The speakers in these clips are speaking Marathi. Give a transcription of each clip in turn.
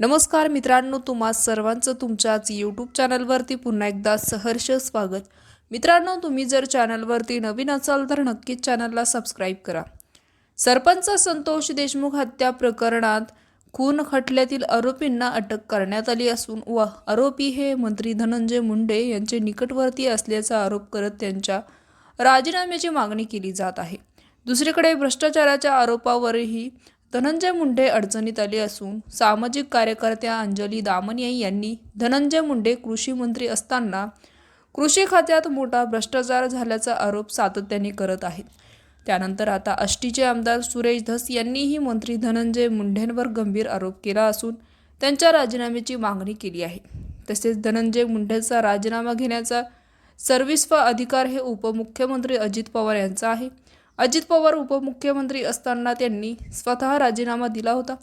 नमस्कार मित्रांनो तुम्हा सर्वांचं तुमच्याच यूट्यूब चॅनलवरती पुन्हा एकदा सहर्ष स्वागत. मित्रांनो तुम्ही जर चॅनलवरती नवीन असाल तर नक्कीच चॅनलला सबस्क्राईब करा. सरपंच संतोष देशमुख हत्या प्रकरणात खून खटल्यातील आरोपींना अटक करण्यात आली असून व आरोपी हे मंत्री धनंजय मुंडे यांचे निकटवर्ती असल्याचा आरोप करत त्यांच्या राजीनाम्याची मागणी केली जात आहे. दुसरीकडे भ्रष्टाचाराच्या आरोपावरही धनंजय मुंडे अडचणीत आले असून सामाजिक कार्यकर्त्या अंजली दामनिया यांनी धनंजय मुंडे कृषी मंत्री असताना कृषी खात्यात मोठा भ्रष्टाचार झाल्याचा आरोप सातत्याने करत आहेत. त्यानंतर आता आष्टीचे आमदार सुरेश धस यांनीही मंत्री धनंजय मुंडेंवर गंभीर आरोप केला असून त्यांच्या राजीनाम्याची मागणी केली आहे. तसेच धनंजय मुंडेंचा राजीनामा घेण्याचा सर्विस्व अधिकार हे उपमुख्यमंत्री अजित पवार यांचा आहे. अजित पवार उपमुख्यमंत्री असताना त्यांनी स्वतः राजीनामा दिला होता.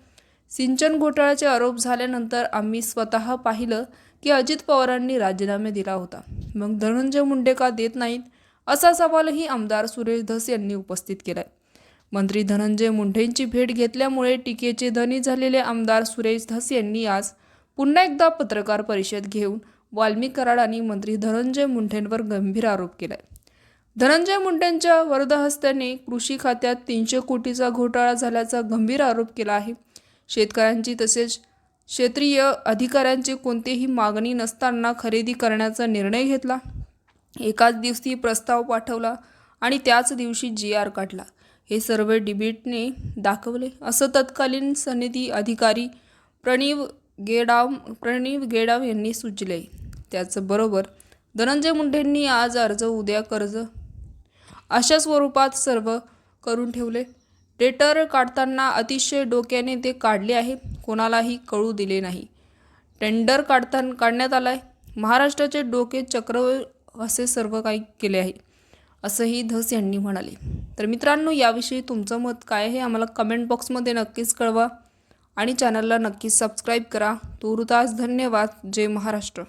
सिंचन घोटाळ्याचे आरोप झाल्यानंतर आम्ही स्वतः पाहिलं की अजित पवारांनी राजीनामे दिला होता. मग धनंजय मुंडे का देत नाहीत? असा सवालही आमदार सुरेश धस यांनी उपस्थित केलाय. मंत्री धनंजय मुंडेंची भेट घेतल्यामुळे टीकेचे धनी झालेले आमदार सुरेश धस यांनी आज पुन्हा एकदा पत्रकार परिषद घेऊन वाल्मी कराड आणि मंत्री धनंजय मुंडेंवर गंभीर आरोप केलाय. धनंजय मुंडेंच्या वरदहस्त्याने कृषी खात्यात तीनशे कोटीचा घोटाळा झाल्याचा गंभीर आरोप केला आहे. शेतकऱ्यांची तसेच क्षेत्रीय अधिकाऱ्यांची कोणतीही मागणी नसताना खरेदी करण्याचा निर्णय घेतला. एकाच दिवशी प्रस्ताव पाठवला आणि त्याच दिवशी जी आर काढला. हे सर्व डिबेटने दाखवले. असं तत्कालीन समिती अधिकारी प्रणीव गेडाव प्रणीव गेडाव यांनी सुचले. त्याचबरोबर धनंजय मुंडेंनी आज अर्ज उद्या कर्ज अशा स्वरूपात सर्व करून ठेवले. टेटर काढताना अतिशय डोक्याने ते काढले आहे. कोणालाही कळू दिले नाही. टेंडर काढताना काढण्यात आलाय. महाराष्ट्राचे डोके चक्र असे सर्व काही केले आहे असंही धस यांनी म्हणाले. तर मित्रांनो याविषयी तुमचं मत काय आहे? आम्हाला कमेंट बॉक्समध्ये नक्कीच कळवा आणि चॅनलला नक्कीच सबस्क्राईब करा. तुर्तास धन्यवाद. जय महाराष्ट्र.